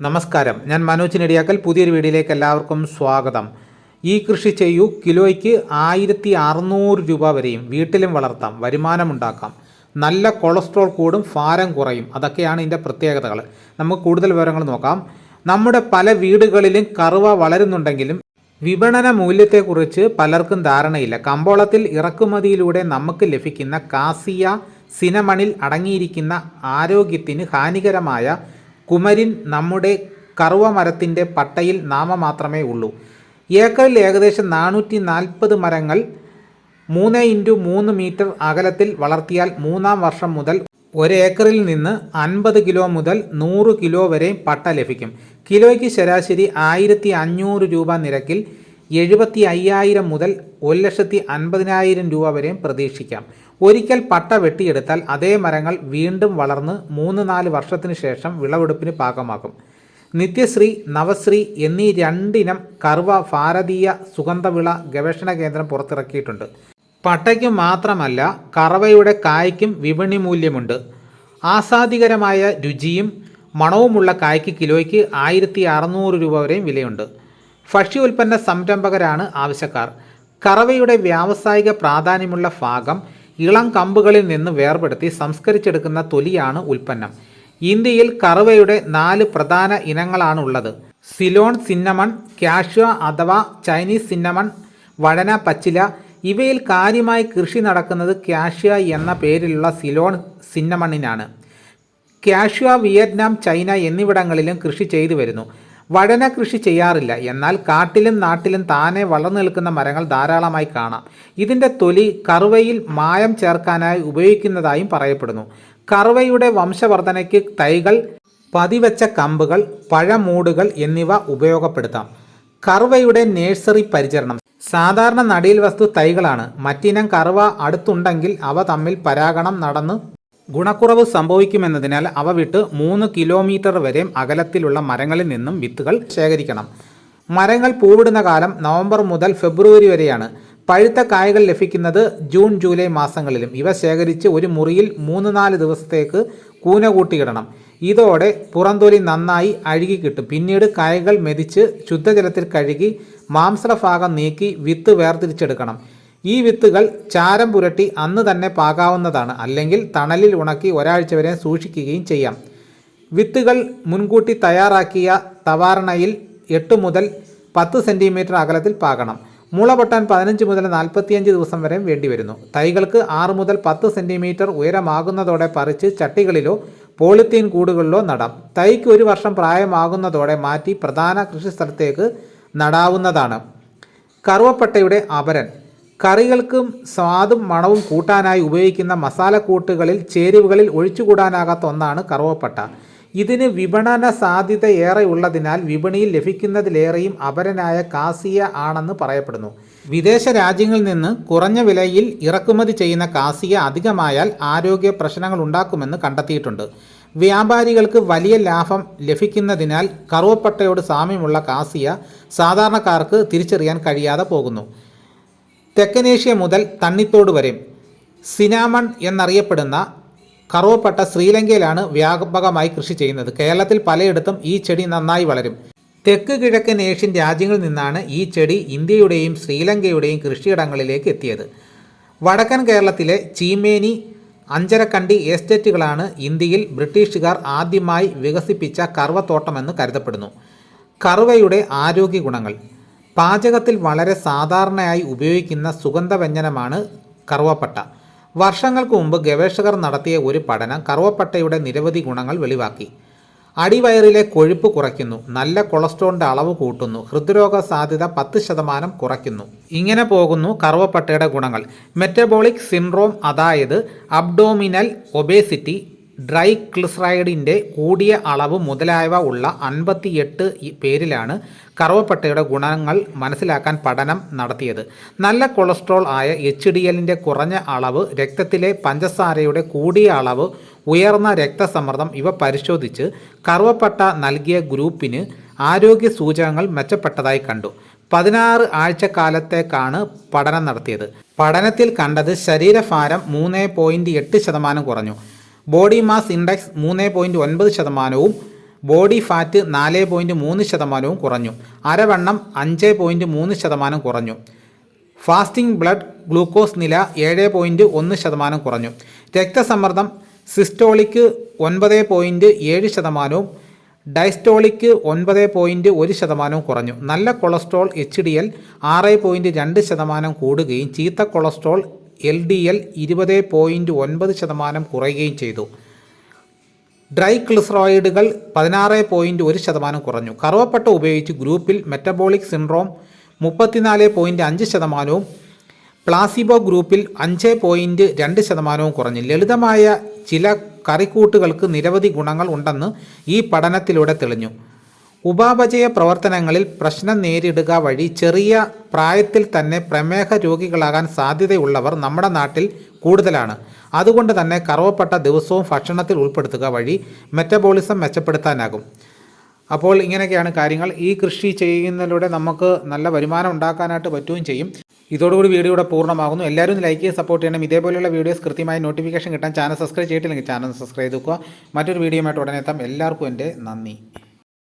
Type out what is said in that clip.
നമസ്കാരം. ഞാൻ മനോജ് നെടിയാക്കൽ പുതിയൊരു വീഡിയോയിലേക്ക് എല്ലാവർക്കും സ്വാഗതം. ഈ കൃഷി ചെയ്യൂ. കിലോയ്ക്ക് ആയിരത്തി അറുന്നൂറ് രൂപ വരെയും വീട്ടിലും വളർത്താം. വരുമാനമുണ്ടാക്കാം. നല്ല കൊളസ്ട്രോൾ കൂടും ഭാരം കുറയും. അതൊക്കെയാണ് ഇതിന്റെ പ്രത്യേകതകൾ. നമുക്ക് കൂടുതൽ വിവരങ്ങൾ നോക്കാം. നമ്മുടെ പല വീടുകളിലും കറുവ വളരുന്നുണ്ടെങ്കിലും വിപണന മൂല്യത്തെക്കുറിച്ച് പലർക്കും ധാരണയില്ല. കമ്പോളത്തിൽ ഇറക്കുമതിയിലൂടെ നമുക്ക് ലഭിക്കുന്ന കാസിയ സിനമണിൽ അടങ്ങിയിരിക്കുന്ന ആരോഗ്യത്തിന് ഹാനികരമായ കുമരിൻ നമ്മുടെ കറുവ മരത്തിന്റെ പട്ടയിൽ നാമ മാത്രമേ ഉള്ളൂ. ഏക്കറിൽ ഏകദേശം നാനൂറ്റി നാൽപ്പത് മരങ്ങൾ മൂന്ന് ഇന്റു മൂന്ന് മീറ്റർ അകലത്തിൽ വളർത്തിയാൽ മൂന്നാം വർഷം മുതൽ ഒരേക്കറിൽ നിന്ന് അൻപത് കിലോ മുതൽ നൂറ് കിലോ വരെ പട്ട ലഭിക്കും. കിലോയ്ക്ക് ശരാശരി ആയിരത്തി അഞ്ഞൂറ് രൂപ നിരക്കിൽ എഴുപത്തി അയ്യായിരം മുതൽ ഒരു ലക്ഷത്തി അൻപതിനായിരം രൂപ വരെയും പ്രതീക്ഷിക്കാം. ഒരിക്കൽ പട്ട വെട്ടിയെടുത്താൽ അതേ മരങ്ങൾ വീണ്ടും വളർന്ന് മൂന്ന് നാല് വർഷത്തിന് ശേഷം വിളവെടുപ്പിന് പാകമാക്കും നിത്യശ്രീ നവശ്രീ എന്നീ രണ്ടിനം കർവ ഭാരതീയ സുഗന്ധവിള ഗവേഷണ കേന്ദ്രം പുറത്തിറക്കിയിട്ടുണ്ട്. പട്ടയ്ക്ക് മാത്രമല്ല കറവയുടെ കായ്ക്കും വിപണി മൂല്യമുണ്ട്. ആസാദികരമായ രുചിയും മണവുമുള്ള കായ്ക്ക് കിലോയ്ക്ക് ആയിരത്തി അറുന്നൂറ് രൂപ വരെയും വിലയുണ്ട്. ഭക്ഷ്യ ഉൽപ്പന്ന സംരംഭകരാണ് ആവശ്യക്കാർ. കറവയുടെ വ്യാവസായിക പ്രാധാന്യമുള്ള ഭാഗം ഇളം കമ്പുകളിൽ നിന്ന് വേർപെടുത്തി സംസ്കരിച്ചെടുക്കുന്ന തൊലിയാണ് ഉൽപ്പന്നം. ഇന്ത്യയിൽ കറവയുടെ നാല് പ്രധാന ഇനങ്ങളാണ് ഉള്ളത് സിലോൺ സിന്നമൺ കാഷ്വ അഥവാ ചൈനീസ് സിന്നമൺ വഴന പച്ചില. ഇവയിൽ കാര്യമായി കൃഷി നടക്കുന്നത് കാഷ്യ എന്ന പേരിലുള്ള സിലോൺ സിന്നമണ്ണിനാണ് കാഷ്വ വിയറ്റ്നാം ചൈന എന്നിവിടങ്ങളിലും കൃഷി ചെയ്തു വരുന്നു വഴന കൃഷി ചെയ്യാറില്ല. എന്നാൽ കാട്ടിലും നാട്ടിലും താനെ വളർന്നു നിൽക്കുന്ന മരങ്ങൾ ധാരാളമായി കാണാം. ഇതിന്റെ തൊലി കറുവയിൽ മായം ചേർക്കാനായി ഉപയോഗിക്കുന്നതായും പറയപ്പെടുന്നു. കറുവയുടെ വംശവർധനയ്ക്ക് തൈകൾ പതിവച്ച കമ്പുകൾ പഴമൂടുകൾ എന്നിവ ഉപയോഗപ്പെടുത്താം. കറുവയുടെ നേഴ്സറി പരിചരണം. സാധാരണ നടീൽ വസ്തു തൈകളാണ്. മറ്റിനം കറുവ അടുത്തുണ്ടെങ്കിൽ അവ തമ്മിൽ പരാഗണം നടന്ന് ഗുണക്കുറവ് സംഭവിക്കുമെന്നതിനാൽ അവ വിട്ട് മൂന്ന് കിലോമീറ്റർ വരെ അകലത്തിലുള്ള മരങ്ങളിൽ നിന്നും വിത്തുകൾ ശേഖരിക്കണം. മരങ്ങൾ പൂവിടുന്ന കാലം നവംബർ മുതൽ ഫെബ്രുവരി വരെയാണ്. പഴുത്ത കായകൾ ലഭിക്കുന്നത് ജൂൺ ജൂലൈ മാസങ്ങളിലും. ഇവ ശേഖരിച്ച് ഒരു മുറിയിൽ മൂന്ന് നാല് ദിവസത്തേക്ക് കൂന കൂട്ടിയിടണം ഇതോടെ പുറന്തൊലി നന്നായി അഴുകി കിട്ടും. പിന്നീട് കായകൾ മെതിച്ച് ശുദ്ധജലത്തിൽ കഴുകി മാംസഭാഗം നീക്കി വിത്ത് വേർതിരിച്ചെടുക്കണം. ഈ വിത്തുകൾ ചാരം പുരട്ടി അന്ന് തന്നെ പാകാവുന്നതാണ്. അല്ലെങ്കിൽ തണലിൽ ഉണക്കി ഒരാഴ്ച വരെ സൂക്ഷിക്കുകയും ചെയ്യാം. വിത്തുകൾ മുൻകൂട്ടി തയ്യാറാക്കിയ തവാരണയിൽ എട്ട് മുതൽ പത്ത് സെന്റിമീറ്റർ അകലത്തിൽ പാകണം. മുള പൊട്ടാൻ പതിനഞ്ച് മുതൽ നാൽപ്പത്തിയഞ്ച് ദിവസം വരെ വേണ്ടിവരുന്നു. തൈകൾക്ക് ആറ് മുതൽ പത്ത് സെന്റിമീറ്റർ ഉയരമാകുന്നതോടെ പറിച്ച് ചട്ടികളിലോ പോളിത്തീൻ കൂടുകളിലോ നടാം. തൈക്ക് ഒരു വർഷം പ്രായമാകുന്നതോടെ മാറ്റി പ്രധാന കൃഷിസ്ഥലത്തേക്ക് നടാവുന്നതാണ്. കറുവപ്പട്ടയുടെ അപരൻ കറികൾക്കും സ്വാദും മണവും കൂട്ടാനായി ഉപയോഗിക്കുന്ന മസാലക്കൂട്ടുകളിൽ ചേരുവകളിൽ ഒഴിച്ചുകൂടാനാകാത്ത ഒന്നാണ് കറുവപ്പട്ട. ഇതിന് വിപണന സാധ്യത ഏറെ ഉള്ളതിനാൽ വിപണിയിൽ ലഭിക്കുന്നതിലേറെയും അപരനായ കാസിയ ആണെന്ന് പറയപ്പെടുന്നു. വിദേശ രാജ്യങ്ങളിൽ നിന്ന് കുറഞ്ഞ വിലയിൽ ഇറക്കുമതി ചെയ്യുന്ന കാസിയ അധികമായാൽ ആരോഗ്യ പ്രശ്നങ്ങൾ ഉണ്ടാക്കുമെന്ന് കണ്ടെത്തിയിട്ടുണ്ട്. വ്യാപാരികൾക്ക് വലിയ ലാഭം ലഭിക്കുന്നതിനാൽ കറുവപ്പട്ടയോട് സാമ്യമുള്ള കാസിയ സാധാരണക്കാർക്ക് തിരിച്ചറിയാൻ കഴിയാതെ പോകുന്നു. തെക്കനേഷ്യ മുതൽ തണ്ണിത്തോട് വരെ. സിനാമൺ എന്നറിയപ്പെടുന്ന കറുവപ്പട്ട ശ്രീലങ്കയിലാണ് വ്യാപകമായി കൃഷി ചെയ്യുന്നത്. കേരളത്തിൽ പലയിടത്തും ഈ ചെടി നന്നായി വളരും. തെക്ക് കിഴക്കൻ ഏഷ്യൻ രാജ്യങ്ങളിൽ നിന്നാണ് ഈ ചെടി ഇന്ത്യയുടെയും ശ്രീലങ്കയുടെയും കൃഷിയിടങ്ങളിലേക്ക് എത്തിയത്. വടക്കൻ കേരളത്തിലെ ചീമേനി അഞ്ചരക്കണ്ടി എസ്റ്റേറ്റുകളാണ് ഇന്ത്യയിൽ ബ്രിട്ടീഷുകാർ ആദ്യമായി വികസിപ്പിച്ച കറുവത്തോട്ടമെന്ന് കരുതപ്പെടുന്നു. കറുവയുടെ ആരോഗ്യ ഗുണങ്ങൾ പാചകത്തിൽ വളരെ സാധാരണയായി ഉപയോഗിക്കുന്ന സുഗന്ധവ്യഞ്ജനമാണ് കറുവപ്പട്ട. വർഷങ്ങൾക്ക് മുമ്പ് ഗവേഷകർ നടത്തിയ ഒരു പഠനം കറുവപ്പട്ടയുടെ നിരവധി ഗുണങ്ങൾ വെളിവാക്കി. അടിവയറിലെ കൊഴുപ്പ് കുറയ്ക്കുന്നു നല്ല കൊളസ്ട്രോളിന്റെ അളവ് കൂട്ടുന്നു ഹൃദ്രോഗ സാധ്യത പത്ത് ശതമാനം കുറയ്ക്കുന്നു. ഇങ്ങനെ പോകുന്നു കറുവപ്പട്ടയുടെ ഗുണങ്ങൾ. മെറ്റബോളിക് സിൻഡ്രോം അതായത് അബ്ഡോമിനൽ ഒബേസിറ്റി ഡ്രൈ ക്ലിസ്റൈഡിന്റെ കൂടിയ അളവ് മുതലായവ ഉള്ള അൻപത്തിയെട്ട് പേരിലാണ് കറുവപ്പട്ടയുടെ ഗുണങ്ങൾ മനസ്സിലാക്കാൻ പഠനം നടത്തിയത്. നല്ല കൊളസ്ട്രോൾ ആയ എച്ച് ഡി എല്ലിന്റെ കുറഞ്ഞ അളവ് രക്തത്തിലെ പഞ്ചസാരയുടെ കൂടിയ അളവ് ഉയർന്ന രക്തസമ്മർദ്ദം ഇവ പരിശോധിച്ച് കറുവപ്പട്ട നൽകിയ ഗ്രൂപ്പിന് ആരോഗ്യ സൂചകങ്ങൾ മെച്ചപ്പെട്ടതായി കണ്ടു. പതിനാറ് ആഴ്ചക്കാലത്തേക്കാണ് പഠനം നടത്തിയത്. പഠനത്തിൽ കണ്ടത് ശരീരഭാരം മൂന്ന് പോയിന്റ് എട്ട് ശതമാനം കുറഞ്ഞു. ബോഡി മാസ് ഇൻഡെക്സ് മൂന്ന് പോയിന്റ് ഒൻപത് ശതമാനവും ബോഡി ഫാറ്റ് നാല് പോയിന്റ് മൂന്ന് ശതമാനവും കുറഞ്ഞു. അരവണ്ണം അഞ്ച് പോയിന്റ് മൂന്ന് ശതമാനം കുറഞ്ഞു. ഫാസ്റ്റിംഗ് ബ്ലഡ് ഗ്ലൂക്കോസ് നില ഏഴ് പോയിന്റ് ഒന്ന് ശതമാനം കുറഞ്ഞു. രക്തസമ്മർദ്ദം സിസ്റ്റോളിക്ക് ഒൻപത് പോയിന്റ് ഏഴ് ശതമാനവും ഡയസ്റ്റോളിക്ക് ഒൻപത് പോയിന്റ് ഒരു ശതമാനവും കുറഞ്ഞു. നല്ല കൊളസ്ട്രോൾ എച്ച് ഡി എൽ ആറ് പോയിന്റ് രണ്ട് ശതമാനം കൂടുകയും ചീത്ത കൊളസ്ട്രോൾ എൽ ഡി എൽ ഇരുപത് പോയിന്റ് ഒൻപത് ശതമാനം കുറയുകയും ചെയ്തു. ഡ്രൈ ക്ലിസറോയിഡുകൾ പതിനാറ് പോയിന്റ് ഒരു ശതമാനം കുറഞ്ഞു. കറുവപ്പട്ട ഉപയോഗിച്ച് ഗ്രൂപ്പിൽ മെറ്റബോളിക് സിൻഡ്രോം മുപ്പത്തിനാല് പോയിന്റ് അഞ്ച് ശതമാനവും പ്ലാസിബോ ഗ്രൂപ്പിൽ അഞ്ച് പോയിന്റ് രണ്ട് ശതമാനവും കുറഞ്ഞു. ലളിതമായ ചില കറിക്കൂട്ടുകൾക്ക് നിരവധി ഗുണങ്ങൾ ഉണ്ടെന്ന് ഈ പഠനത്തിലൂടെ തെളിഞ്ഞു. ഉപാപചയ പ്രവർത്തനങ്ങളിൽ പ്രശ്നം നേരിടുക വഴി ചെറിയ പ്രായത്തിൽ തന്നെ പ്രമേഹ രോഗികളാകാൻ സാധ്യതയുള്ളവർ നമ്മുടെ നാട്ടിൽ കൂടുതലാണ്. അതുകൊണ്ട് തന്നെ കറവപ്പെട്ട ദിവസവും ഭക്ഷണത്തിൽ ഉൾപ്പെടുത്തുക വഴി മെറ്റബോളിസം മെച്ചപ്പെടുത്താനാകും. അപ്പോൾ ഇങ്ങനെയൊക്കെയാണ് കാര്യങ്ങൾ. ഈ കൃഷി ചെയ്യുന്നതിലൂടെ നമുക്ക് നല്ല വരുമാനം ഉണ്ടാക്കാനായിട്ട് പറ്റുകയും ചെയ്യും. ഇതോടുകൂടി വീഡിയോ ഇവിടെ പൂർണമാകുന്നു. എല്ലാവരും ലൈക്ക് ചെയ്ത് സപ്പോർട്ട് ചെയ്യണം. ഇതേപോലെയുള്ള വീഡിയോസ് കൃത്യമായി നോട്ടിഫിക്കേഷൻ കിട്ടാൻ ചാനൽ സബ്സ്ക്രൈബ് ചെയ്തിട്ടില്ലെങ്കിൽ ചാനൽ സബ്സ്ക്രൈബ് ചെയ്തുക മറ്റൊരു വീഡിയോയുമായിട്ട് ഉടനെ എത്താം. എല്ലാവർക്കും എന്റെ നന്ദി.